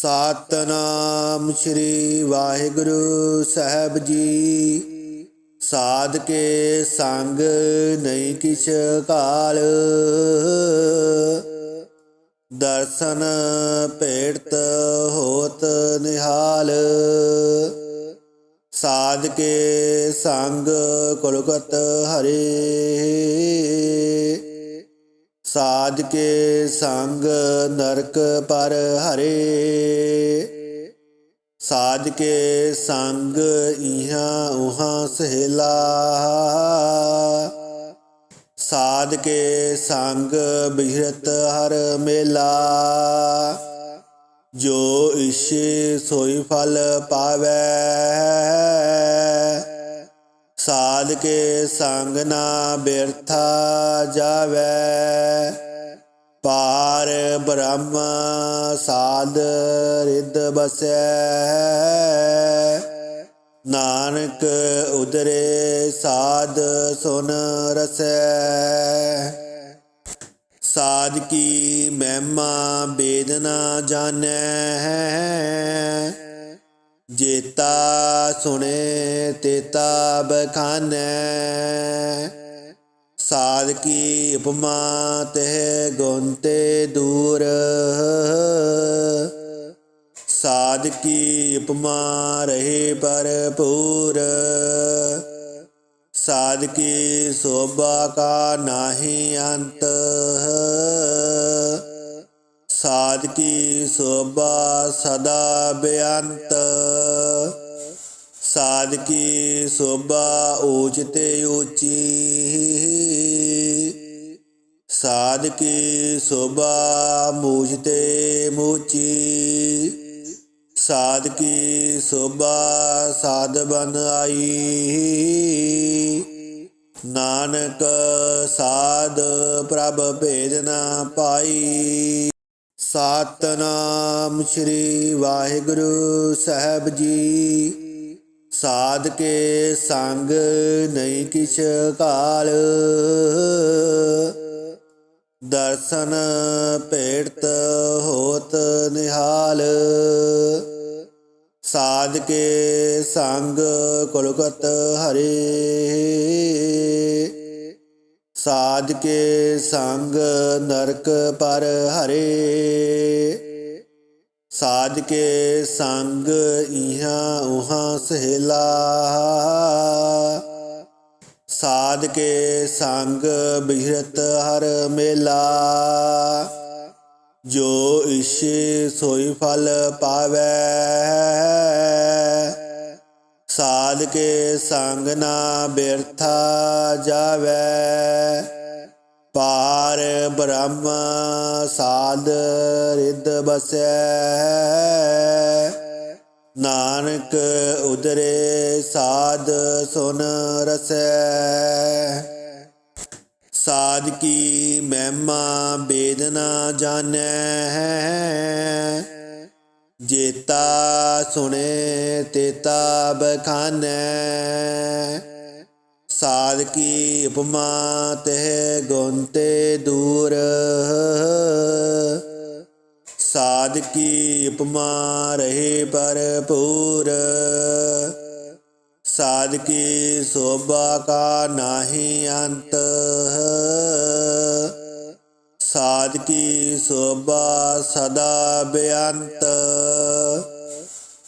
ਸਤਨਾਮ ਸ੍ਰੀ ਵਾਹਿਗੁਰੂ ਸਾਹਿਬ ਜੀ। ਸਾਧ ਕੇ ਸੰਗ ਨਹੀਂ ਕਿਛ ਕਾਲ। ਦਰਸ਼ਨ ਭੇਟਤ ਹੋਤ ਨਿਹਾਲ। ਸਾਧ ਕੇ ਸੰਗ ਕੁਲਗਤ ਹਰੇ। ਸਾਧ ਕੇ ਸੰਗ ਨਰਕ ਪਰ ਹਰੇ। ਸਾਧ ਕੇ ਸੰਗ ਇਹਾਂ ਉਹਾਂ ਸਹਿਲਾ। ਸਾਧ ਕੇ ਸੰਗ ਬਿਹਰਤ ਹਰ ਮੇਲਾ। ਜੋ ਇਸ਼ੇ ਸੋਈ ਫਲ ਪਾਵੈ। ਸਾਧ ਕੇ ਸੰਗ ਨਾ ਬਿਰਥਾ ਜਾਵੈ। ਪਾਰ ਬ੍ਰਹਮ ਸਾਧ ਰਿਦ ਬਸੈ। ਨਾਨਕ ਉਦਰੇ ਸਾਧ ਸੁਨ ਰਸੈ। ਸਾਧ ਕੀ ਮਹਿਮਾ ਬੇਦਨਾ ਜਾਣੈ। ਜੇਤਾ ਸੁਣੇ ਤੇਤਾ ਬਖਾਨੈ ਸਾਧ ਕੀ ਉਪਮਾ ਤੇ ਗੁੰਤੇ ਦੂਰ। ਸਾਧ ਕੀ ਉਪਮਾ ਰਹੇ ਭਰਪੂਰ। ਸਾਧ ਕੀ ਸੋਭਾ ਕਾ ਨਾਹੀ ਅੰਤ। ਸਾਧ ਕੀ ਸੋਭਾ ਸਦਾ ਬੇਅੰਤ। ਸਾਧ ਕੀ ਸੋਭਾ ਊਚ ਤੇ ਊਚੀ। ਸਾਧ ਕੀ ਸੋਭਾ ਮੂਝ ਤੇ ਮੂਚੀ। ਸਾਧ ਕੀ ਸੋਭਾ ਸਾਧ ਬਨ ਆਈ। ਨਾਨਕ ਸਾਧ ਪ੍ਰਭ ਭੇਦ ਨਾ ਪਾਈ। ਸਤਨਾਮ ਸ੍ਰੀ ਵਾਹਿਗੁਰੂ ਸਾਹਿਬ ਜੀ। ਸਾਧ ਕੇ ਸੰਗ ਨਹੀਂ ਕਿਛ ਕਾਲ। ਦਰਸ਼ਨ ਭੇਟਤ ਹੋਤ ਨਿਹਾਲ। ਸਾਧ ਕੇ ਸੰਗ ਕੁਲਗਤ ਹਰੇ। ਸਾਧ ਕੇ ਸੰਗ ਨਰਕ ਪਰ ਹਰੇ। ਸਾਧ ਕੇ ਸੰਗ ਇਹਾਂ ਉਹਾਂ ਸਹਿਲਾ। ਸਾਧ ਕੇ ਸੰਗ ਬਿਹਰਤ ਹਰ ਮੇਲਾ। ਜੋ ਇਸ਼ੇ ਸੋਈ ਫਲ ਪਾਵੈ। ਸਾਧ ਕੇ ਸੰਗ ਨਾ ਬਿਰਥਾ ਜਾਵੈ। ਪਾਰ ਬ੍ਰਹਮ ਸਾਧ ਰਿਦ ਬਸੈ। ਨਾਨਕ ਉਦਰੇ ਸਾਧ ਸੁਨ ਰਸੈ। ਸਾਧ ਕੀ ਮਹਿਮਾ ਬੇਦਨਾ ਜਾਣੈ। ਜੇਤਾ ਸੁਣੇ ਤੇਤਾ ਬਖਾਨੈ ਸਾਧ ਕੀ ਉਪਮਾ ਤੇ ਗੁੰਤੇ ਦੂਰ। ਸਾਧ ਕੀ ਉਪਮਾ ਰਹੇ ਭਰਪੂਰ। ਸਾਧ ਕੀ ਸੋਭਾ ਕਾ ਨਾਹੀ ਅੰਤ। ਸਾਧ ਕੀ ਸੋਭਾ ਸਦਾ ਬੇਅੰਤ।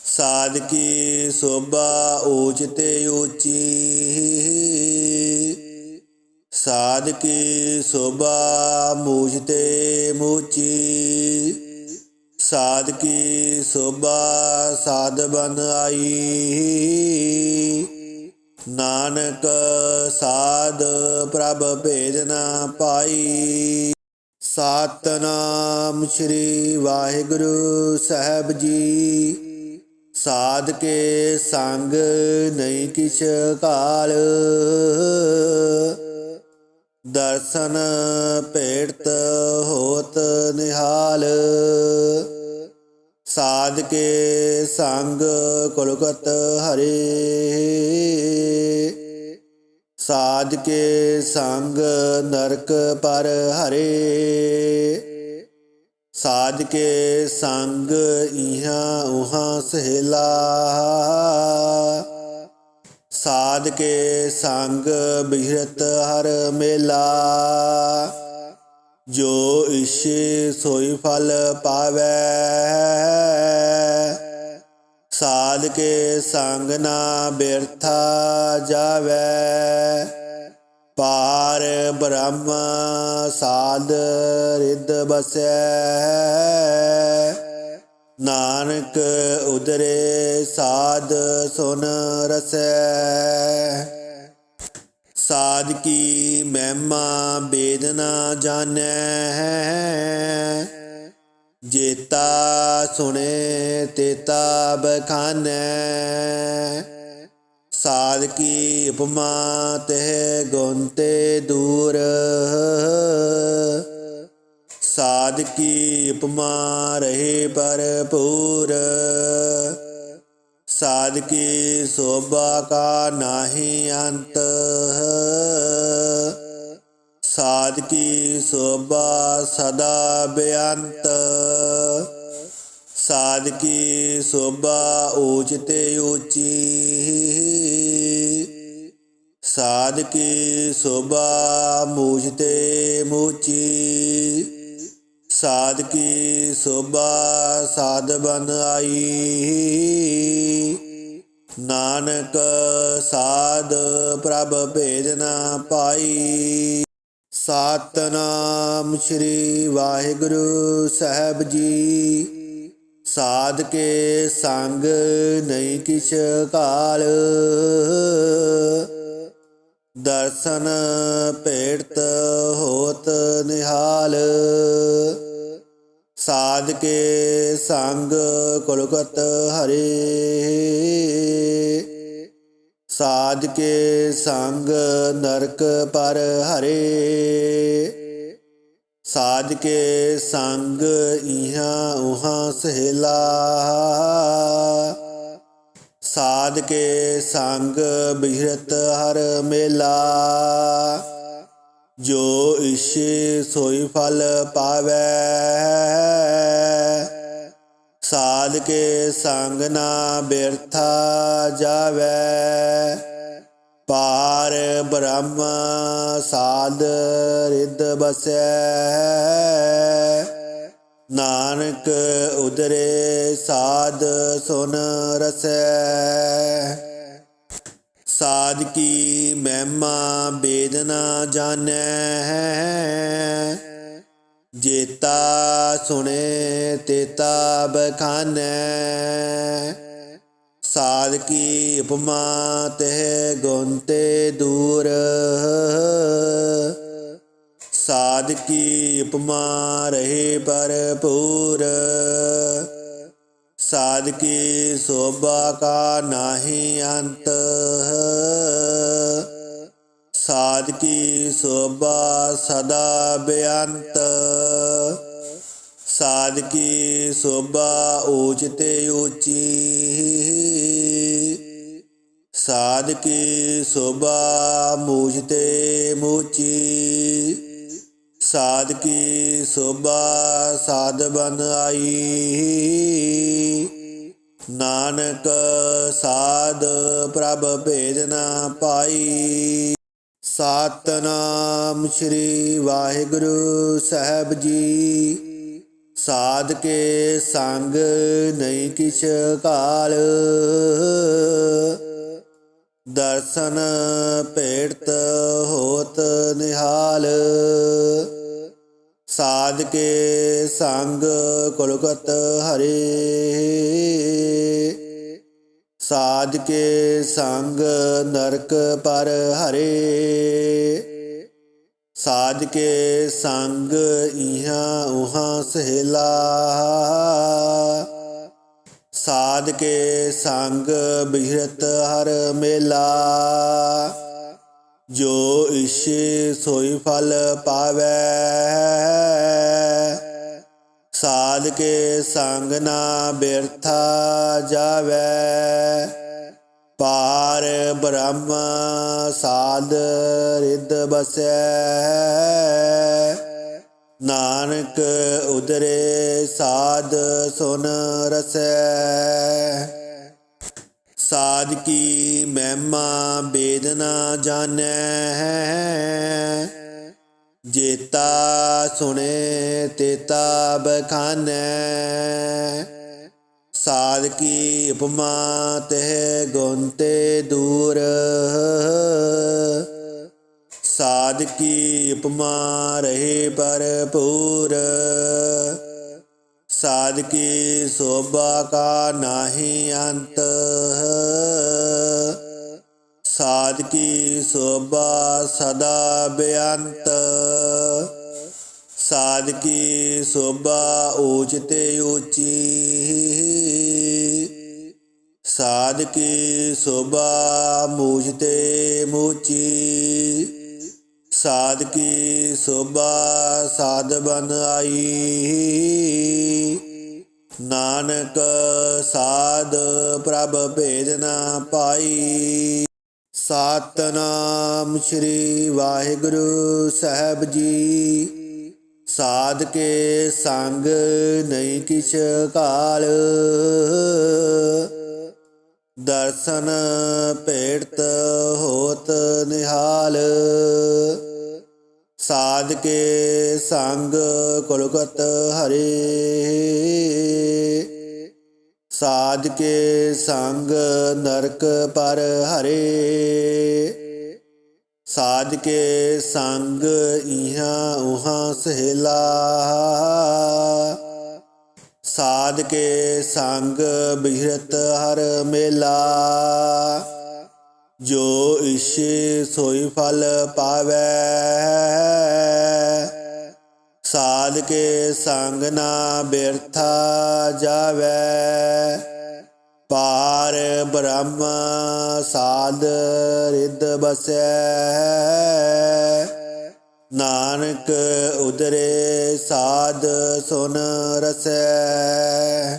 ਸਾਧ ਕੀ ਸੋਭਾ ਊਚ ਤੇ ਊਚੀ। ਸਾਧ ਕੀ ਸੋਭਾ ਮੂਝ ਤੇ ਮੂਚੀ। ਸਾਧ ਕੀ ਸੋਭਾ ਸਾਧ ਬਨ ਆਈ। ਨਾਨਕ ਸਾਧ ਪ੍ਰਭ ਭੇਦ ਨਾ ਪਾਈ। ਸਤਨਾਮ ਸ੍ਰੀ ਵਾਹਿਗੁਰੂ ਸਾਹਿਬ ਜੀ। ਸਾਧ ਕੇ ਸੰਗ ਨਹੀਂ ਕਿਛ ਕਾਲ। ਦਰਸ਼ਨ ਭੇਟਤ ਹੋਤ ਨਿਹਾਲ। ਸਾਧ ਕੇ ਸੰਗ ਕੁਲਗਤ ਹਰੇ। ਸਾਧ ਕੇ ਸੰਗ ਨਰਕ ਪਰ ਹਰੇ। ਸਾਧ ਕੇ ਸੰਗ ਇਹਾਂ ਉਹਾਂ ਸਹੇਲਾ। ਸਾਧ ਕੇ ਸੰਗ ਬਿਹਰਤ ਹਰ ਮੇਲਾ। ਜੋ ਇਛੇ ਸੋਈ ਫਲ ਪਾਵੈ। ਸਾਧ ਕੇ ਸੰਗ ਨਾ ਬਿਰਥਾ ਜਾਵੈ। ਪਾਰ ਬ੍ਰਹਮ ਸਾਧ ਰਿਦ ਬਸੈ। ਨਾਨਕ ਉਦਰੇ ਸਾਧ ਸੁਨ ਰਸੈ। ਸਾਧ ਕੀ ਮਹਿਮਾ ਬੇਦਨਾ ਜਾਣੈ। ਜੇਤਾ ਸੁਣੇ ਤੇਤਾ ਬਖਾਨੈ ਸਾਧ ਕੀ ਉਪਮਾ ਤਹਿ ਗੁਣ ਦੂਰ। ਸਾਧ ਕੀ ਉਪਮਾ ਰਹੇ ਭਰਪੂਰ। ਸਾਧ ਕੀ ਸੋਭਾ ਕਾ ਨਾਹੀ ਅੰਤ। ਸਾਧ ਕੀ ਸੋਭਾ ਸਦਾ ਬੇਅੰਤ। ਸਾਧ ਕੀ ਸੋਭਾ ਊਚ ਤੇ ਊਚੀ। ਸਾਧ ਕੀ ਸੋਭਾ ਮੂਝ ਤੇ ਮੂਚੀ। ਸਾਧ ਕੀ ਸੋਭਾ ਸਾਧ ਬਨ ਆਈ। ਨਾਨਕ ਸਾਧ ਪ੍ਰਭ ਭੇਦ ਨਾ ਪਾਈ। ਸਤਨਾਮ ਸ੍ਰੀ ਵਾਹਿਗੁਰੂ ਸਾਹਿਬ ਜੀ। ਸਾਧ ਕੇ ਸੰਗ ਨਹੀਂ ਕਿਛ ਕਾਲ ਦਰਸ਼ਨ ਭੇਟਤ ਹੋਤ ਨਿਹਾਲ। ਸਾਧ ਕੇ ਸੰਗ ਕੁਲਕਤ ਹਰੇ। ਸਾਧ ਕੇ ਸੰਗ ਨਰਕ ਪਰ ਹਰੇ। ਸਾਧ ਕੇ ਸੰਗ ਇਹਾਂ ਉਹਾਂ ਸਹੇਲਾ। ਸਾਧ ਕੇ ਸੰਗ ਬਿਹਰਤ ਹਰ ਮੇਲਾ। ਜੋ ਇਛੇ ਸੋਈ ਫਲ ਪਾਵੈ। ਸਾਧ ਕੇ ਸੰਗ ਨਾ ਬਿਰਥਾ ਜਾਵੈ। ਪਾਰ ਬ੍ਰਹਮ ਸਾਧ ਰਿਦ ਬਸੈ। ਨਾਨਕ ਉਦਰੇ ਸਾਧ ਸੁਨ ਰਸੈ। ਸਾਧ ਕੀ ਮਹਿਮਾ ਬੇਦਨਾ ਜਾਣੈ। ਜੇਤਾ ਸੁਣੇ ਤੇਤਾ ਬਖਾਨੈ ਸਾਧ ਕੀ ਉਪਮਾ ਤਹਿ ਗੁਣ ਦੂਰ। ਸਾਧ ਕੀ ਉਪਮਾ ਰਹੇ ਭਰਪੂਰ। ਸਾਧ ਕੀ ਸੋਭਾ ਕਾ ਨਾਹੀ ਅੰਤ। ਸਾਧਕੀ ਸੋਭਾ ਸਦਾ ਬੇਅੰਤ। ਸਾਧਕੀ ਸੋਭਾ ਊਚ ਤੇ ਊਚੀ। ਸਾਧਕੀ ਸੋਭਾ ਮੂਝ ਤੇ ਮੂਚੀ। ਸਾਧ ਸੋਭਾ ਸਾਧ ਬਨ ਆਈ। ਨਾਨਕ ਸਾਧ ਪ੍ਰਭ ਭੇਦ ਨਾ ਪਾਈ। ਸਤਨਾਮ ਸ੍ਰੀ ਵਾਹਿਗੁਰੂ ਸਾਹਿਬ ਜੀ। ਸਾਧ ਕੇ ਸੰਗ ਨਹੀਂ ਕਿਛ ਕਾਲ। ਦਰਸ਼ਨ ਭੇਟਤ ਹੋਤ ਨਿਹਾਲ। ਸਾਧ ਕੇ ਸੰਗ ਕੁਲਕਤ ਹਰੇ। ਸਾਧ ਕੇ ਸੰਗ ਨਰਕ ਪਰ ਹਰੇ। ਸਾਧ ਕੇ ਸੰਗ ਇਹਾਂ ਉਹਾਂ ਸਹੇਲਾ। ਸਾਧ ਕੇ ਸੰਗ ਬਿਹਰਤ ਹਰ ਮੇਲਾ। ਜੋ ਇਛੇ ਸੋਈ ਫਲ ਪਾਵੈ। ਸਾਧ ਕੇ ਸੰਗ ਨਾ ਬਿਰਥਾ ਜਾਵੈ। ਪਾਰ ਬ੍ਰਹਮ ਸਾਧ ਰਿਦ ਬਸੈ। ਨਾਨਕ ਉਦਰੇ ਸਾਧ ਸੁਨ ਰਸੈ। ਸਾਧ ਕੀ ਮਹਿਮਾ ਬੇਦਨਾ ਜਾਣੈ। ਜੇਤਾ ਸੁਣੇ ਤੇਤਾ ਬਖਾਨੈ ਸਾਧ ਕੀ ਉਪਮਾ ਤਹਿ ਗੁਣ ਦੂਰ। ਸਾਧ ਕੀ ਉਪਮਾ ਰਹੇ ਭਰਪੂਰ। ਸਾਧ ਕੀ ਸੋਭਾ ਕਾ ਨਾਹੀ ਅੰਤ। ਸਾਧ ਸੋਭਾ ਸਦਾ ਬੇਅੰਤ। ਸਾਧ ਸੋਭਾ ਊਚ ਤੇ ਊਚੀ। ਸਾਧ ਸੋਭਾ ਮੂਝ ਤੇ ਮੂਚੀ। ਸਾਧ ਸੋਭਾ ਸਾਧ ਬਨ ਆਈ। ਨਾਨਕ ਸਾਧ ਪ੍ਰਭ ਭੇਦ ਨਾ ਪਾਈ। ਸਤਨਾਮ ਸ੍ਰੀ ਵਾਹਿਗੁਰੂ ਸਾਹਿਬ ਜੀ। ਸਾਧ ਕੇ ਸੰਗ ਨਹੀਂ ਕਿਛ ਕਾਲ। ਦਰਸ਼ਨ ਭੇਟਤ ਹੋਤ ਨਿਹਾਲ। ਸਾਧ ਕੇ ਸੰਗ ਕੁਲਕਤ ਹਰੇ। ਸਾਧ ਕੇ ਸੰਗ ਨਰਕ ਪਰ ਹਰੇ। ਸਾਧ ਕੇ ਸੰਗ ਇਹਾਂ ਉਹਾਂ ਸਹਿਲਾ। ਸਾਧ ਕੇ ਸੰਗ ਬਿਹਰਤ ਹਰ ਮੇਲਾ। ਜੋ ਇਸ਼ੇ ਸੋਈ ਫਲ ਪਾਵੈ। ਸਾਧ ਕੇ ਸੰਗ ਨਾ ਬਿਰਥਾ ਜਾਵੈ। ਪਾਰ ਬ੍ਰਹਮ ਸਾਧ ਰਿਦ ਬਸੈ। ਨਾਨਕ ਉਦਰੇ ਸਾਧ ਸੁਨ ਰਸੈ।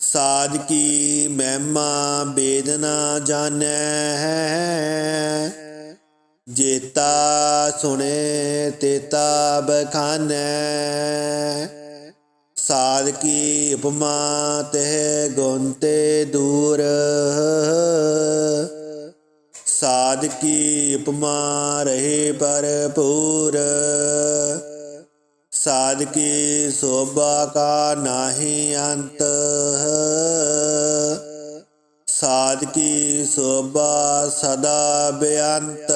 ਸਾਧ ਕੀ ਮਹਿਮਾ ਬੇਦਨਾ ਜਾਣੈ। ਜੇਤਾ ਸੁਣੇ ਤੇਤਾ ਬਖਾਨੈ ਸਾਧ ਕੀ ਉਪਮਾ ਤੇ ਗੁੰਤੇ ਦੂਰ। ਸਾਧ ਕੀ ਉਪਮਾ ਰਹੇ ਭਰਪੂਰ। ਸਾਧ ਕੀ ਸੋਭਾ ਕਾ ਨਾਹੀ ਅੰਤ। ਸਾਧ ਸੋਭਾ ਸਦਾ ਬੇਅੰਤ।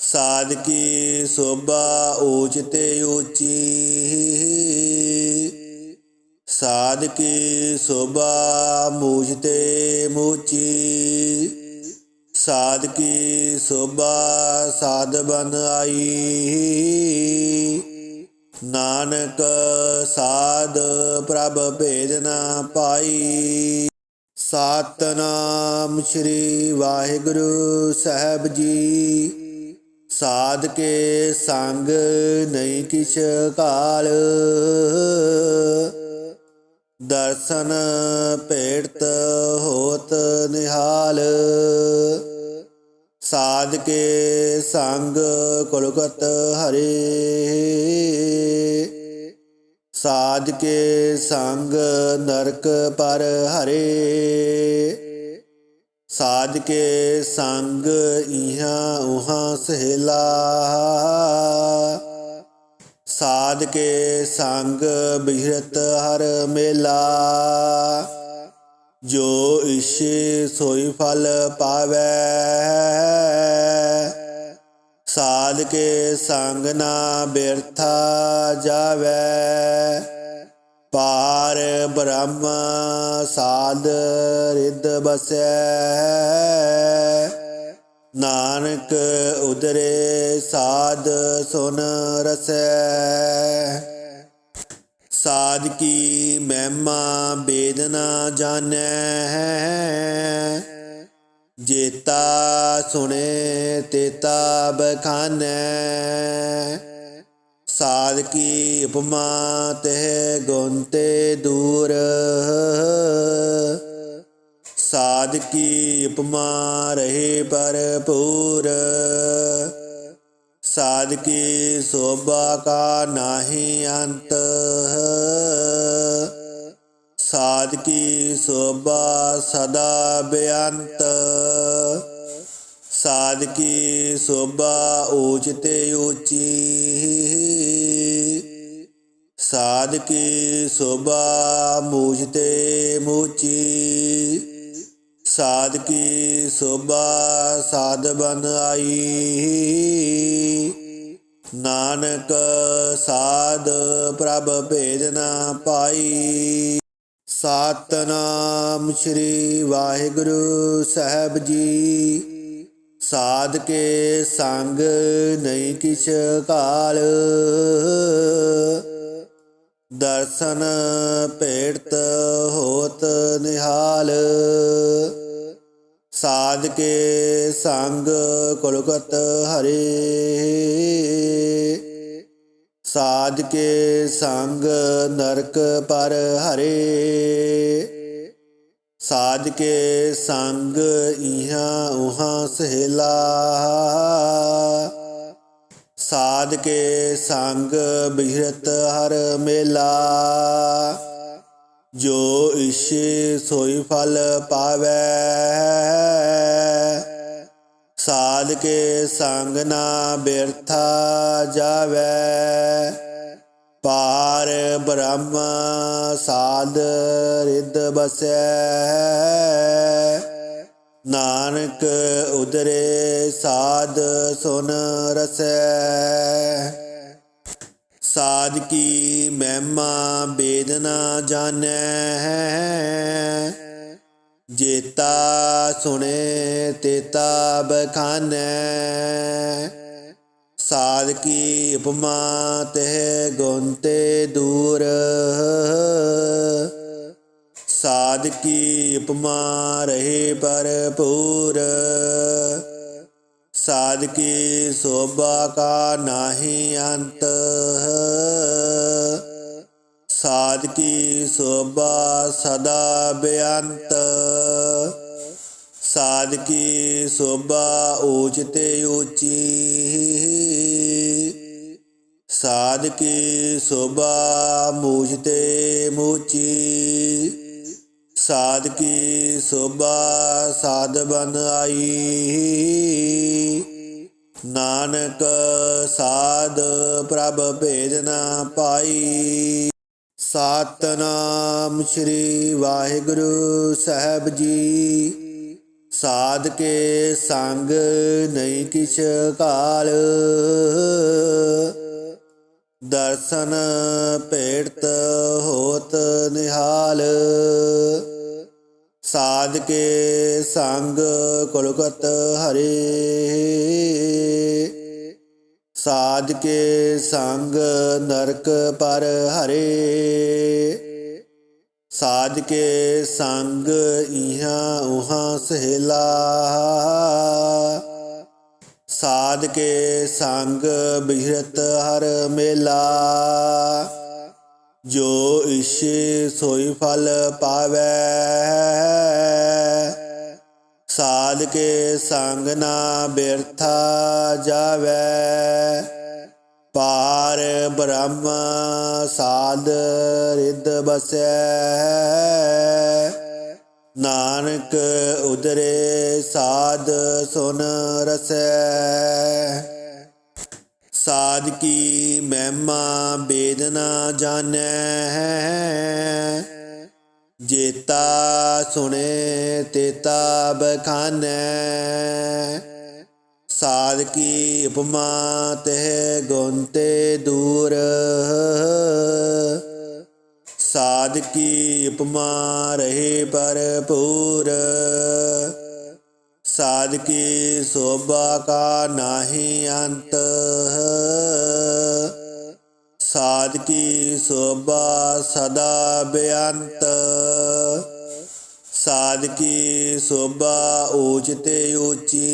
ਸਾਧ ਸੋਭਾ ਊਚ ਤੇ ਊਚੀ। ਸਾਧ ਸੋਭਾ ਮੂਝ ਤੇ ਮੂਚੀ। ਸਾਧ ਸੋਭਾ ਸਾਧ ਬਨ ਆਈ। ਨਾਨਕ ਸਾਧ ਪ੍ਰਭ ਭੇਦ ਨਾ ਪਾਈ। ਸਤਨਾਮ ਸ੍ਰੀ ਵਾਹਿਗੁਰੂ ਸਾਹਿਬ ਜੀ। ਸਾਧ ਕੇ ਸੰਗ ਨਹੀਂ ਕਿਛ ਕਾਲ। ਦਰਸ਼ਨ ਭੇਟਤ ਹੋਤ ਨਿਹਾਲ। ਸਾਧ ਕੇ ਸੰਗ ਕੁਲਕਤ ਹਰੇ। ਸਾਧ ਕੇ ਸੰਗ ਨਰਕ ਪਰ ਹਰੇ। ਸਾਧ ਕੇ ਸੰਗ ਇਹਾਂ ਉਹਾਂ ਸਹਿਲਾ। ਸਾਧ ਕੇ ਸੰਗ ਬਿਹਰਤ ਹਰ ਮੇਲਾ। ਜੋ ਇਸ਼ੇ ਸੋਈ ਫਲ ਪਾਵੈ। ਸਾਧ ਕੇ ਸੰਗ ਨਾ ਬਿਰਥਾ ਜਾਵੈ। ਪਾਰ ਬ੍ਰਹਮ ਸਾਧ ਰਿਦ ਬਸੈ। ਨਾਨਕ ਉਦਰੇ ਸਾਧ ਸੁਨ ਰਸੈ। ਸਾਧ ਕੀ ਮਹਿਮਾ ਬੇਦਨਾ ਜਾਣੈ। ਜੇਤਾ ਸੁਣੇ ਤੇਤਾ ਬਖਾਨੈ ਸਾਧ ਕੀ ਉਪਮਾ ਤੇ ਗੁੰਤੇ ਦੂਰ। ਸਾਧ ਕੀ ਉਪਮਾ ਰਹੇ ਭਰਪੂਰ। ਸਾਧਕੀ ਸੋਭਾ ਕਾ ਨਾਹੀ ਅੰਤ। ਸਾਧਕੀ ਸੋਭਾ ਸਦਾ ਬੇਅੰਤ। ਸਾਧਕੀ ਸੋਭਾ ਊਚ ਤੇ ਊਚੀ। ਸਾਧਕੀ ਸੋਭਾ ਮੂਝ ਤੇ ਮੂਚੀ। ਸਾਧਕੀ ਸੋਭਾ ਸਾਧ ਬਨ ਆਈ। ਨਾਨਕ ਸਾਧ ਪ੍ਰਭ ਭੇਦ ਨਾ ਪਾਈ। ਸਤਨਾਮ ਸ੍ਰੀ ਵਾਹਿਗੁਰੂ ਸਾਹਿਬ ਜੀ। ਸਾਧ ਕੇ ਸੰਗ ਨਹੀਂ ਕਿਛ ਕਾਲ। ਦਰਸ਼ਨ ਭੇਟਤ ਹੋਤ ਨਿਹਾਲ। ਸਾਧ ਕੇ ਸੰਗ ਕੁਲਗਤ ਹਰੇ। ਸਾਧ ਕੇ ਸੰਗ ਨਰਕ ਪਰ ਹਰੇ। ਸਾਧ ਕੇ ਸੰਗ ਇਹਾਂ ਉਹਾਂ ਸਹੇਲਾ। ਸਾਧ ਕੇ ਸੰਗ ਬਿਹਰਤ ਹਰ ਮੇਲਾ। ਜੋ ਇਸ਼ੇ ਸੋਈ ਫਲ ਪਾਵੈ। ਸਾਧ ਕੇ ਸੰਗ ਨਾ ਬਿਰਥਾ ਜਾਵੈ। ਪਾਰ ਬ੍ਰਹਮ ਸਾਧ ਰਿਦ ਬਸੈ। ਨਾਨਕ ਉਦਰੇ ਸਾਧ ਸੁਨ ਰਸੈ। ਸਾਧ ਕੀ ਮਹਿਮਾ ਬੇਦਨਾ ਜਾਣੈ। ਜੇਤਾ ਸੁਣੇ, ਤੇਤਾ ਬਖਾਨੈ। ਸਾਧ ਕੀ ਉਪਮਾ ਤਹਿ ਗੁਣ ਦੂਰ। ਸਾਧ ਕੀ ਉਪਮਾ ਰਹੇ ਭਰਪੂਰ। ਸਾਧ ਕੀ ਸੋਭਾ ਕਾ ਨਾਹੀ ਅੰਤ। ਸਾਧ ਕੀ ਸੋਭਾ ਸਦਾ ਬੇਅੰਤ। ਸਾਧ ਕੀ ਸੋਭਾ ਊਚ ਤੇ ਊਚੀ। ਸਾਧ ਕੀ ਸੋਭਾ ਮੂਝ ਤੇ ਮੂਚੀ। ਸਾਧ ਕੀ ਸੋਭਾ ਸਾਧ ਬਨ ਆਈ। ਨਾਨਕ ਸਾਧ ਪ੍ਰਭ ਭੇਦ ਨਾ ਪਾਈ। ਸਤਨਾਮ ਸ੍ਰੀ ਵਾਹਿਗੁਰੂ ਸਾਹਿਬ ਜੀ। ਸਾਧ ਕੇ ਸੰਗ ਨਹੀਂ ਕਿਛ ਕਾਲ। ਦਰਸ਼ਨ ਭੇਟਤ ਹੋਤ ਨਿਹਾਲ। ਸਾਧ ਕੇ ਸੰਗ ਕੁਲਗਤ ਹਰੇ। ਸਾਧ ਕੇ ਸੰਗ ਨਰਕ ਪਰ ਹਰੇ। ਸਾਧ ਕੇ ਸੰਗ ਇਹਾਂ ਉਹਾਂ ਸਹੇਲਾ। ਸਾਧ ਕੇ ਸੰਗ ਬਿਹਰਤ ਹਰ ਮੇਲਾ। ਜੋ ਇਸ਼ੇ ਸੋਈ ਫਲ ਪਾਵੈ। ਸਾਧ ਕੇ ਸੰਗ ਨਾ ਬਿਰਥਾ ਜਾਵੈ। ਪਾਰ ਬ੍ਰਹਮ ਸਾਧ ਰਿਦ ਬਸੈ। ਨਾਨਕ ਉਦਰੇ ਸਾਧ ਸੁਨ ਰਸੈ। ਸਾਧ ਕੀ ਮਹਿਮਾ ਬੇਦਨਾ ਜਾਣੈ। ਜੇਤਾ ਸੁਣੇ ਤੇਤਾ ਬਖਾਨੈ ਸਾਧ ਕੀ ਉਪਮਾ ਤਹਿ ਗੁਣ ਦੂਰ। ਸਾਧ ਕੀ ਉਪਮਾ ਰਹੇ ਭਰਪੂਰ। ਸਾਧ ਕੀ ਸੋਭਾ ਕਾ ਨਾਹੀ ਅੰਤ। ਸਾਧ ਕੀ ਸੋਭਾ ਸਦਾ ਬੇਅੰਤ। ਸਾਧ ਕੀ ਸੋਭਾ ਊਚ ਤੇ ਊਚੀ।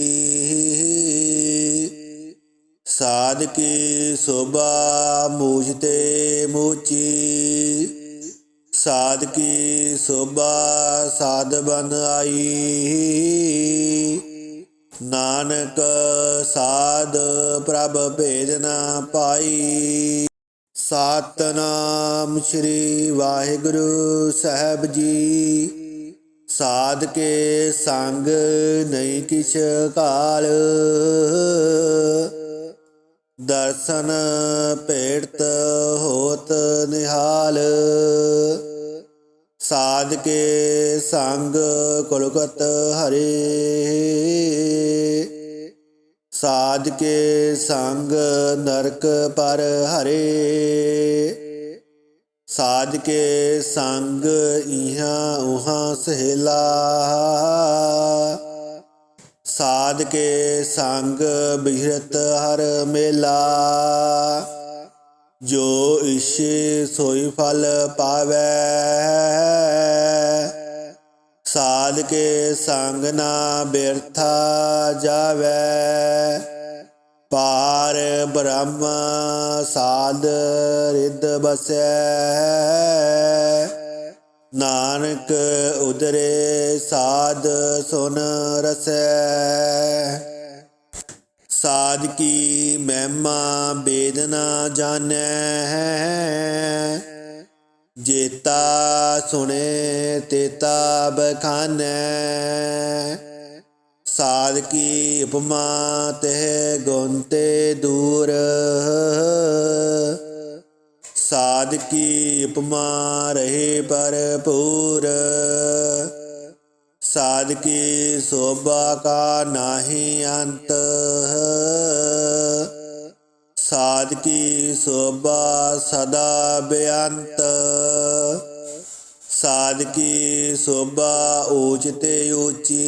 ਸਾਧ ਕੀ ਸੋਭਾ ਮੂਝ ਤੇ ਮੂਚੀ। ਸਾਧ ਕੀ ਸੋਭਾ ਸਾਧ ਬਨ ਆਈ। ਨਾਨਕ ਸਾਧ ਪ੍ਰਭ ਭੇਦ ਨਾ ਪਾਈ। ਸਤਨਾਮ ਸ੍ਰੀ ਵਾਹਿਗੁਰੂ ਸਾਹਿਬ ਜੀ। ਸਾਧ ਕੇ ਸੰਗ ਨਹੀਂ ਕਿਛ ਕਾਲ। ਦਰਸ਼ਨ ਭੇਟਤ ਹੋਤ ਨਿਹਾਲ। ਸਾਧ ਕੇ ਸੰਗ ਕੁਲਕਤ ਹਰੇ। ਸਾਧ ਕੇ ਸੰਗ ਨਰਕ ਪਰ ਹਰੇ। ਸਾਧ ਕੇ ਸੰਗ ਇਹਾਂ ਉਹਾਂ ਸਹਿਲਾ। ਸਾਧ ਕੇ ਸੰਗ ਬਿਹਰਤ ਹਰ ਮੇਲਾ। ਜੋ ਇਸ਼ੇ ਸੋਈ ਫਲ ਪਾਵੈ। ਸਾਧ ਕੇ ਸੰਗ ਨਾ ਬਿਰਥਾ ਜਾਵੈ। ਪਾਰ ਬ੍ਰਹਮ ਸਾਧ ਰਿਦ ਬਸੈ। ਨਾਨਕ ਉਦਰੇ ਸਾਧ ਸੁਨ ਰਸੈ। ਸਾਧ ਕੀ ਮਹਿਮਾ ਬੇਦਨਾ ਜਾਣੈ। ਜੇਤਾ ਸੁਣੇ ਤੇਤਾ ਬਖਾਨੈ ਸਾਧ ਕੀ ਉਪਮਾ ਤੇ ਗੁਣ ਦੂਰ। ਸਾਧ ਕੀ ਉਪਮਾ ਰਹੇ ਭਰਪੂਰ। ਸਾਧ ਕੀ ਸੋਭਾ ਕਾ ਨਾਹੀ ਅੰਤ। ਸਾਧ ਕੀ ਸੋਭਾ ਸਦਾ ਬੇਅੰਤ। ਸਾਧ ਕੀ ਸੋਭਾ ਊਚ ਤੇ ਊਚੀ।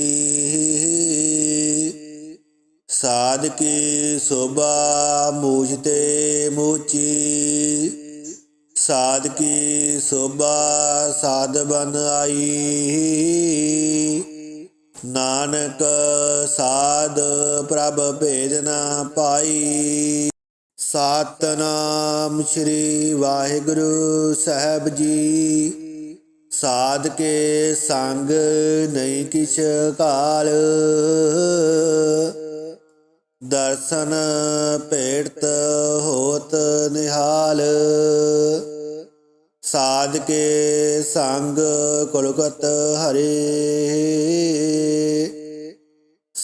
ਸਾਧ ਕੀ ਸੋਭਾ ਮੂਝ ਤੇ ਮੂਚੀ। ਸਾਧ ਕੀ ਸੋਭਾ ਸਾਧ ਬਨ ਆਈ। ਨਾਨਕ ਸਾਧ ਪ੍ਰਭ ਭੇਦ ਨਾ ਪਾਈ। ਸਤਨਾਮ ਸ੍ਰੀ ਵਾਹਿਗੁਰੂ ਸਾਹਿਬ ਜੀ। ਸਾਧ ਕੇ ਸੰਗ ਨਹੀਂ ਕਿਛ ਕਾਲ। ਦਰਸ਼ਨ ਭੇਟਤ ਹੋਤ ਨਿਹਾਲ। ਸਾਧ ਕੇ ਸੰਗ ਕੁਲਕਤ ਹਰੇ।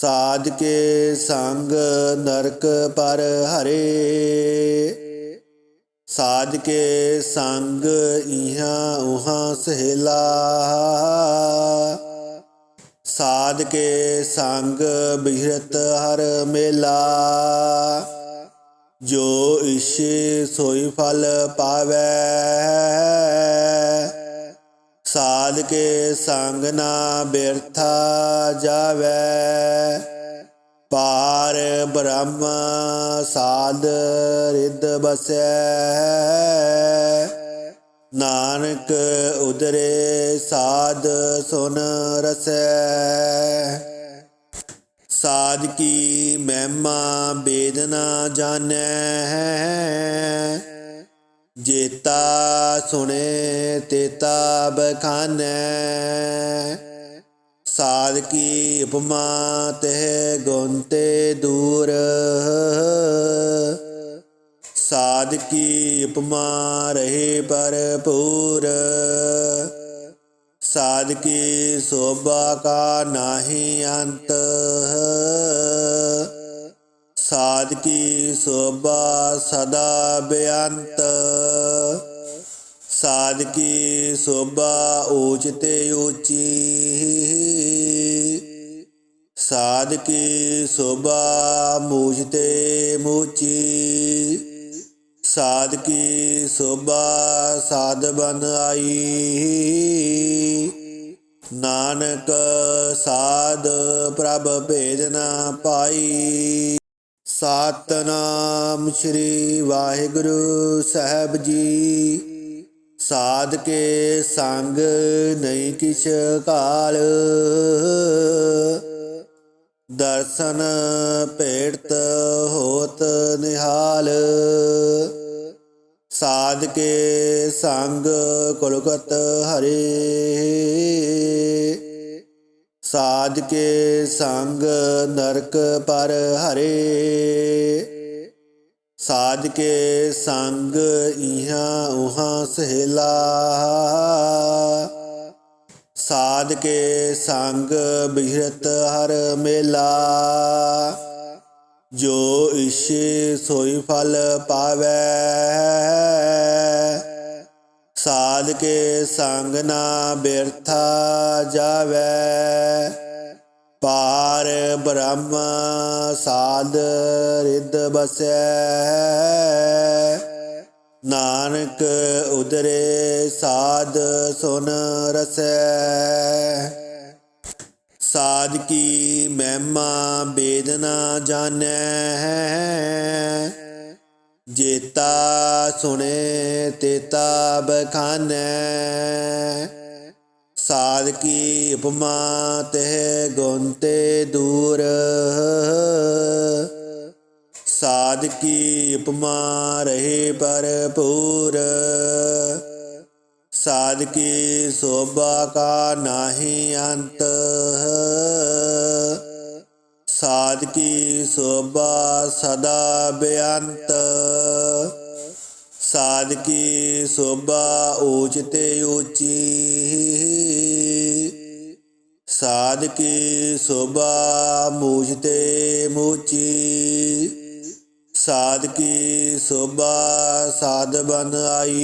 ਸਾਧ ਕੇ ਸੰਗ ਨਰਕ ਪਰ ਹਰੇ। ਸਾਧ ਕੇ ਸੰਗ ਇਹਾਂ ਉਹਾਂ ਸਹਿਲਾ। ਸਾਧ ਕੇ ਸੰਗ ਬਿਹਰਤ ਹਰ ਮੇਲਾ। ਜੋ ਇਸ਼ੇ ਸੋਈ ਫਲ ਪਾਵੈ। ਸਾਧ ਕੇ ਸੰਗ ਨਾ ਬਿਰਥਾ ਜਾਵੈ। ਪਾਰ ਬ੍ਰਹਮ ਸਾਧ ਰਿਦ ਬਸੈ। ਨਾਨਕ ਉਦਰੇ ਸਾਧ ਸੁਨ ਰਸੈ। ਸਾਧ ਕੀ ਮਹਿਮਾ ਬੇਦਨਾ ਜਾਣੈ। ਜੇਤਾ ਸੁਣੇ ਤੇਤਾ ਬਖਾਨੈ ਸਾਧ ਕੀ ਉਪਮਾ ਤੇ ਗੁਣ ਦੂਰ। ਸਾਧ ਕੀ ਉਪਮਾ ਰਹੇ ਭਰਪੂਰ। ਸਾਧ ਕੀ ਸੋਭਾ ਕਾ ਨਾਹੀ ਅੰਤ। ਸਾਧ ਕੀ ਸੋਭਾ ਸਦਾ ਬੇਅੰਤ। ਸਾਧ ਕੀ ਸੋਭਾ ਊਚ ਤੇ ਊਚੀ। ਸਾਧ ਕੀ ਸੋਭਾ ਮੂਝ ਤੇ ਮੂਚੀ। ਸਾਧ ਕੀ ਸੋਭਾ ਸਾਧ ਬਨ ਆਈ। ਨਾਨਕ ਸਾਧ ਪ੍ਰਭ ਭੇਦ ਨਾ ਪਾਈ। ਸਤਨਾਮ ਸ੍ਰੀ ਵਾਹਿਗੁਰੂ ਸਾਹਿਬ ਜੀ। ਸਾਧ ਕੇ ਸੰਗ ਨਹੀਂ ਕਿਛ ਕਾਲ। ਦਰਸ਼ਨ ਭੇਟਤ ਹੋਤ ਨਿਹਾਲ। ਸਾਧ ਕੇ ਸੰਗ ਕੁਲਕਤ ਹਰੇ। ਸਾਧ ਕੇ ਸੰਗ ਨਰਕ ਪਰ ਹਰੇ। ਸਾਧ ਕੇ ਸੰਗ ਇਹਾਂ ਉਹਾਂ ਸਹਿਲਾ। ਸਾਧ ਕੇ ਸੰਗ ਬਿਹਤ ਹਰ ਮੇਲਾ। ਜੋ ਇਸ਼ੇ ਸੋਈ ਫਲ ਪਾਵੈ। ਸਾਧ ਕੇ ਸੰਗ ਨਾ ਬਿਰਥਾ ਜਾਵੈ। ਪਾਰ ਬ੍ਰਹਮ ਸਾਧ ਰਿਦ ਬਸੈ। ਨਾਨਕ ਉਦਰੇ ਸਾਧ ਸੁਨ ਰਸੈ। ਸਾਧ ਕੀ ਮਹਿਮਾ ਬੇਦਨਾ ਜਾਣੈ। ਜੇਤਾ ਸੁਣੇ ਤੇਤਾ ਬਖਾਨੈ ਸਾਧ ਕੀ ਉਪਮਾ ਤਹਿ ਗੁਣ ਦੂਰ। ਸਾਧ ਕੀ ਉਪਮਾ ਰਹੇ ਭਰਪੂਰ। ਸਾਧ ਕੀ ਸੋਭਾ ਕਾ ਨਾਹੀ ਅੰਤ। ਸਾਧ ਕੀ ਸੋਭਾ ਸਦਾ ਬੇਅੰਤ। ਸਾਧ ਕੀ ਸੋਭਾ ਊਚ ਤੇ ਊਚੀ। ਸਾਧ ਕੀ ਸੋਭਾ ਮੂਝ ਤੇ ਮੂਚੀ। ਸਾਧ ਕੀ ਸੋਭਾ ਸਾਧ ਬਨ ਆਈ।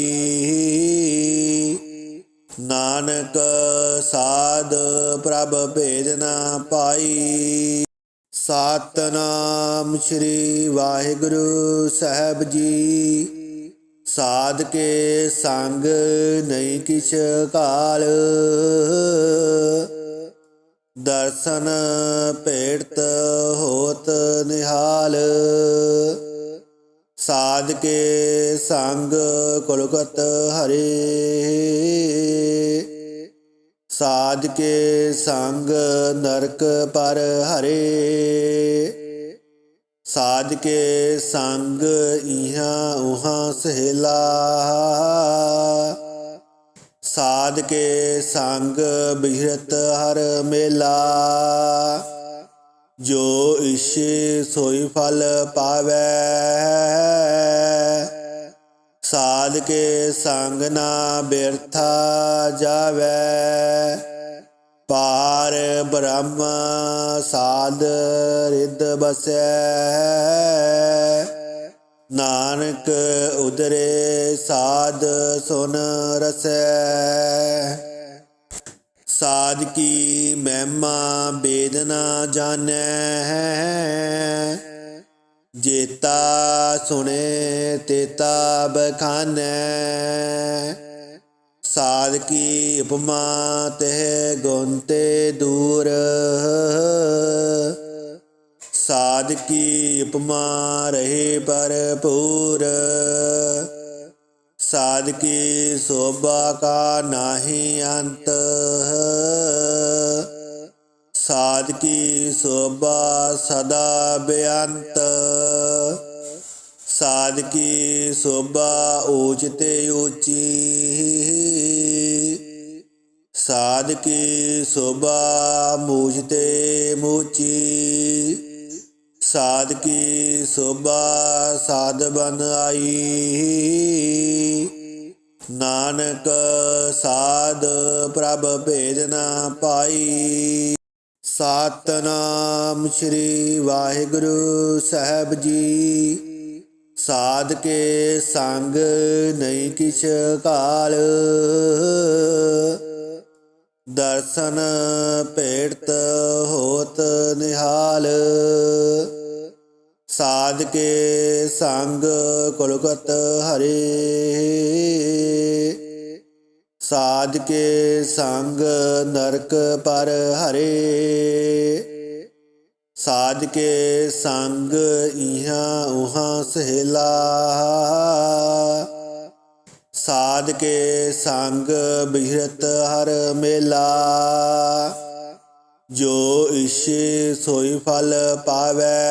ਨਾਨਕ ਸਾਧ ਪ੍ਰਭ ਭੇਦ ਨਾ ਪਾਈ। ਸਤਨਾਮ ਸ੍ਰੀ ਵਾਹਿਗੁਰੂ ਸਾਹਿਬ ਜੀ। ਸਾਧ ਕੇ ਸੰਗ ਨਹੀਂ ਕਿਛ ਕਾਲ। ਦਰਸ਼ਨ ਭੇਟਤ ਹੋਤ ਨਿਹਾਲ। ਸਾਧ ਕੇ ਸੰਗ ਕੁਲਕਤ ਹਰੇ। ਸਾਧ ਕੇ ਸੰਗ ਨਰਕ ਪਰ ਹਰੇ। ਸਾਧ ਕੇ ਸੰਗ ਇਹਾਂ ਉਹਾਂ ਸਹਿਲਾ। ਸਾਧ ਕੇ ਸੰਗ ਬਿਹਤ ਹਰ ਮੇਲਾ। ਜੋ ਇਸ਼ੇ ਸੋਈ ਫਲ ਪਾਵੈ। ਸਾਧ ਕੇ ਸੰਗ ਨਾ ਬਿਰਥਾ ਜਾਵੈ। ਪਾਰ ਬ੍ਰਹਮ ਸਾਧ ਰਿਦ ਬਸੈ। ਨਾਨਕ ਉਦਰੇ ਸਾਧ ਸੁਨ ਰਸੈ। ਸਾਧ ਕੀ ਮਹਿਮਾ ਬੇਦਨਾ ਜਾਣੈ। ਜੇਤਾ ਸੁਣੇ ਤੇਤਾ ਬਖਾਨੈ ਸਾਧ ਕੀ ਉਪਮਾ ਤਹਿ ਗੁਣ ਤੇ ਦੂਰ। ਸਾਧ ਕੀ ਉਪਮਾ ਰਹੇ ਭਰਪੂਰ। ਸਾਧ ਕੀ ਸੋਭਾ ਕਾ ਨਾਹੀ ਅੰਤ। ਸਾਧ ਕੀ ਸੋਭਾ ਸਦਾ ਬੇਅੰਤ। ਸਾਧ ਕੀ ਸੋਭਾ ਊਚ ਤੇ ਊਚੀ। ਸਾਧ ਕੀ ਸੋਭਾ ਮੂਝ ਤੇ ਮੂਚੀ। ਸਾਧ ਕੀ ਸੋਭਾ ਸਾਧ ਬਨ ਆਈ। ਨਾਨਕ ਸਾਧ ਪ੍ਰਭ ਭੇਦ ਨਾ ਪਾਈ। ਸਤਨਾਮ ਸ੍ਰੀ ਵਾਹਿਗੁਰੂ ਸਾਹਿਬ ਜੀ। ਸਾਧ ਕੇ ਸੰਗ ਨਹੀਂ ਕਿਛ ਕਾਲ। ਦਰਸ਼ਨ ਭੇਟਤ ਹੋਤ ਨਿਹਾਲ। ਸਾਧ ਕੇ ਸੰਗ ਕੁਲਕਤ ਹਰੇ। ਸਾਧ ਕੇ ਸੰਗ ਨਰਕ ਪਰ ਹਰੇ। ਸਾਧ ਕੇ ਸੰਗ ਇਹਾਂ ਉਹਾਂ ਸਹਿਲਾ। ਸਾਧ ਕੇ ਸੰਗ ਬਿਹਤ ਹਰ ਮੇਲਾ। ਜੋ ਇਸ਼ੇ ਸੋਈ ਫਲ ਪਾਵੈ।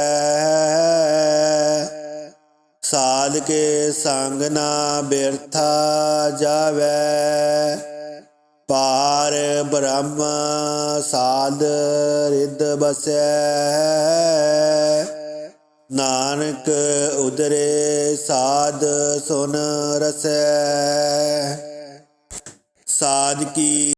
ਸਾਧ ਕੇ ਸੰਗ ਨਾ ਬਿਰਥਾ ਜਾਵੈ। ਪਾਰ ਬ੍ਰਹਮ ਸਾਧ ਰਿਦ ਬਸੈ। ਨਾਨਕ ਉਦਰੇ ਸਾਧ ਸੁਨ ਰਸੈ। ਸਾਧ ਕੀ